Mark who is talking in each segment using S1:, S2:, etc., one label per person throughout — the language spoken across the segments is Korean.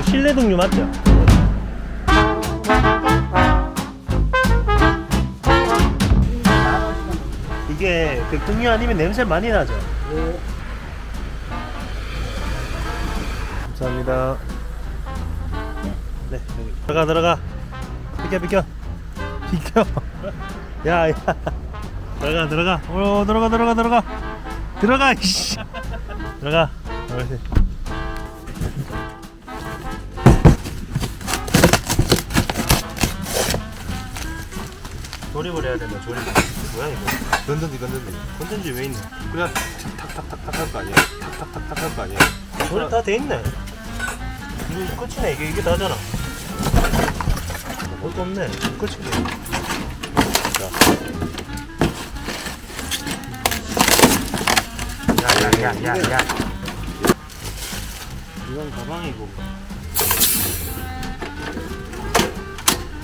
S1: 그 실내 등유 맞죠? 이게 그 등유 아니면 냄새 많이 나죠? 감사합니다. 네, 여기. 들어가 들어가. 비켜 비켜. 비켜. 야, 야. 들어가 들어가. 어, 들어가 들어가 들어가. 들어가. 이씨. 들어가. 옳지. 조립을 해야 된다. 조립. 뭐야 이거?
S2: 건든지 건든지
S1: 건전지 왜 있네?
S2: 그냥 탁탁탁탁 할 거 아니야 탁탁탁탁 할 거 아니야
S1: 조립 다 돼 있네. 이거 끝이네. 이게 이게 다잖아. 볼거 없네. 끝이네. 야야야야야. 이건 가방이고.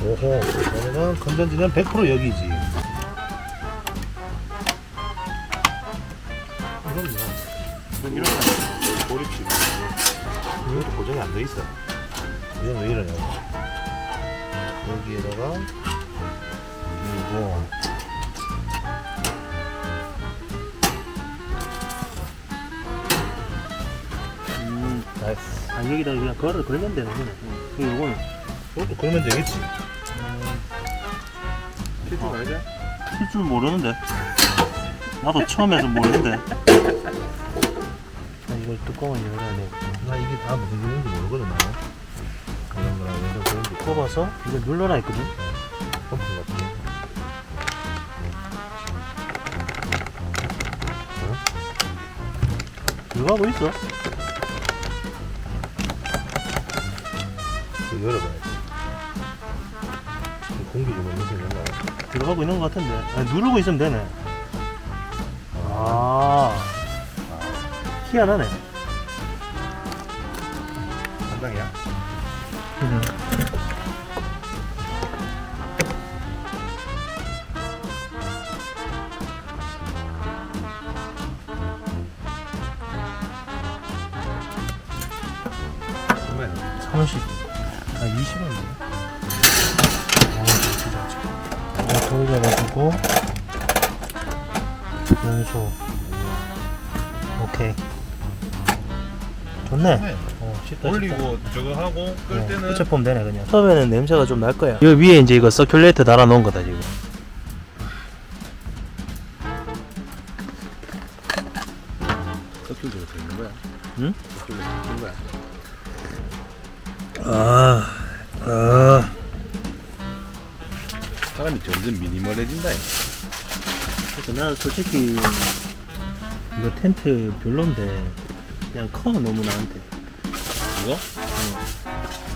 S1: 오호. 그러면 건전지는 100% 여기지. 이건 뭐야?
S2: 이건 이런 거 고립식 이것도 고정이 안 돼 있어
S1: 이건 왜 이러냐고. 여기에다가 그리고 음, 나이스. 아 여기다 그냥 걸어 걸면 되는 거네. 그리고 이거는
S2: 이것도 걸면 되겠지 필줄 알지?
S1: 필줄 모르는데. 나도 처음 해서 모르는데. 아, 이걸 뚜껑을 열어야 돼.
S2: 나 이게 다 무슨 기능인지 모르거든 나는 그런 거랑 이런 거 그런지
S1: 꼽아서 이거 눌러라 했거든.
S2: 펌프 같은 거
S1: 이거 하고 있어.
S2: 이거 열어봐야지 이 공기 좀 있는 거야
S1: 들어가고 있는 것 같은데. 아니, 누르고 있으면 되네. 아, 희한하네.
S2: 한방이야? 정말
S1: 30. 아, 20원이네. 아, 진짜. 이거 돌려가지고, 연소. 오케이. 좋네. 어, 쉽다, 쉽다.
S2: 올리고 저거 하고 끌
S1: 네,
S2: 때는
S1: 붙여보면 되네 그냥 처음에는 냄새가 좀 날 거야 여기 위에 이제 이거 서큘레이터 달아 놓은 거다 지금
S2: 돼 있는 거야
S1: 응?
S2: 돼 있는 거야
S1: 아, 아.
S2: 사람이 점점 미니멀해진다
S1: 그래서 나는 솔직히 이거 텐트 별론데 그냥 커 너무 나한테
S2: 이거?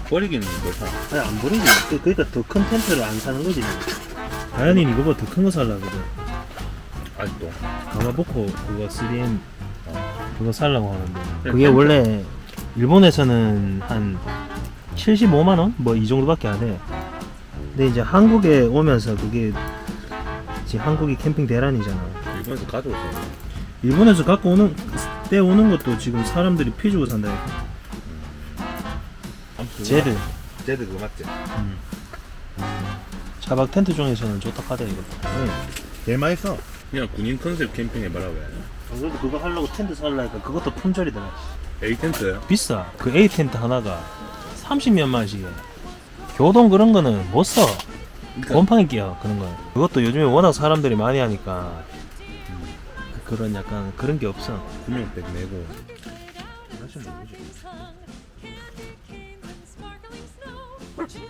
S2: 버리기는 그렇다
S1: 아니 안 버리지 그, 그러니까 더 큰 텐트를 안 사는 거지 다현이 이거보다 더 큰 거 살라거든
S2: 아직도
S1: 가마보코 그거 3M
S2: 어.
S1: 그거 살라고 하는데
S2: 그래,
S1: 그게
S2: 텐트.
S1: 원래 일본에서는 한 75만 원? 뭐 이 정도밖에 안 해. 근데 이제 한국에 오면서 그게 이제 한국이 캠핑 대란이잖아.
S2: 일본에서 가져오세요
S1: 일본에서 갖고 오는 때 오는 것도 지금 사람들이 피 주고 산다니까. 제드
S2: 제드 그거 맞지?
S1: 차박 텐트 중에서는 좋다 카대 이거.
S2: 응 제일 맛있어 그냥 군인 컨셉 캠핑 해봐라 왜
S1: 그래도 그거 하려고 텐트 살라니까 그것도 품절이더라.
S2: 에이 텐트
S1: 비싸. 그 A 텐트 하나가 30몇 만씩. 교동 그런 거는 못 써. 곰팡이 끼어 그런 거. 그것도 요즘에 워낙 사람들이 많이 하니까 그런 약간 그런 게 없어.
S2: 구명백 내고 사실 모르지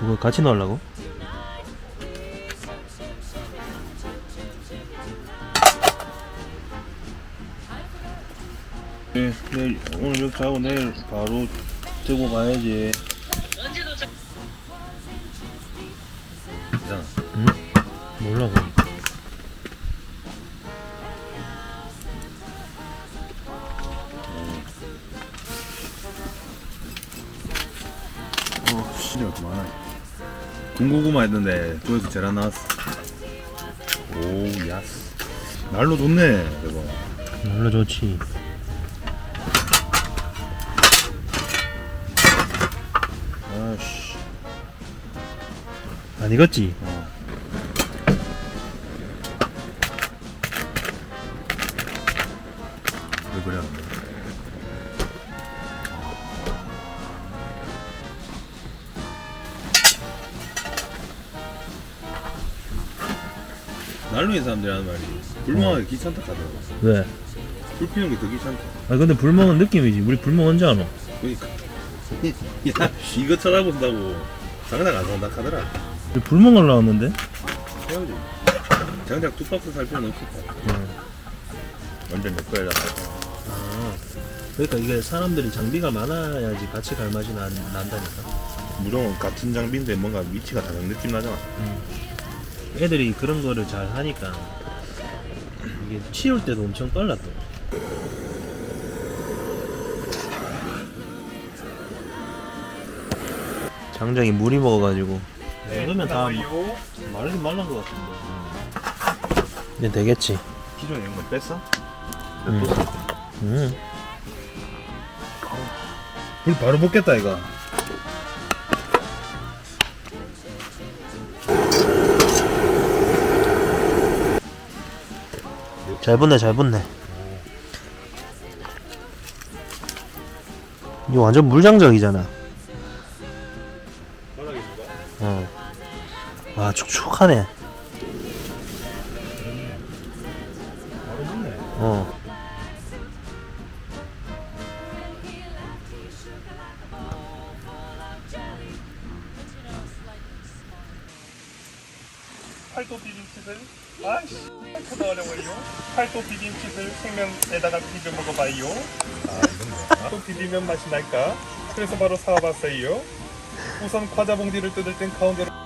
S1: 그거 같이 넣으려고? 네, 내일 오늘 이렇게 하고 내일 바로 들고 가야지.
S2: 있잖아
S1: 몰라 그럼.
S2: 어 진짜 그만하 군고구마 했는데 제일 안 나왔어 오 야스 날로 좋네 저거
S1: 물론 좋지.
S2: 아씨
S1: 안 익었지?
S2: 어. 왜 그래 난로인 사람들이 하는 말이 불멍하기 귀찮다 하더라고
S1: 왜?
S2: 불 피우는 게 더 귀찮다
S1: 아 근데 불멍은 느낌이지. 우리 불멍 언제 안 와?
S2: 그러니까 야 이거 쳐다본다고 장난 안 산다 하더라
S1: 우리 불멍을 나왔는데?
S2: 해야지 장작 두 박스 살 필요는 없겠다
S1: 응.
S2: 완전 내 거야
S1: 아, 그러니까 이게 사람들이 장비가 많아야지 같이 갈 맛이 난, 난다니까.
S2: 무조건 같은 장비인데 뭔가 위치가 다른 느낌 나잖아
S1: 애들이 그런 거를 잘 하니까 이게 치울 때도 엄청 빨라 또. 장장이 물이 먹어가지고. 이러면 다 마르긴 말란 것 같은데. 이제 되겠지.
S2: 기존에 있는 거 뺐어?
S1: 응. 음.
S2: 불 바로 붙겠다 이거.
S1: 잘 붙네 잘 붙네. 이거 완전 물장작이잖아 어. 와
S2: 붙네.
S1: 어.
S3: 팔도 비빔치들 아이씨 크다 어려워요. 팔도 비빔치들 생면에다가 비벼 먹어봐요. 아, 또 비비면 맛이 날까? 그래서 바로 사와봤어요 우선 과자 봉지를 뜯을 땐 가운데로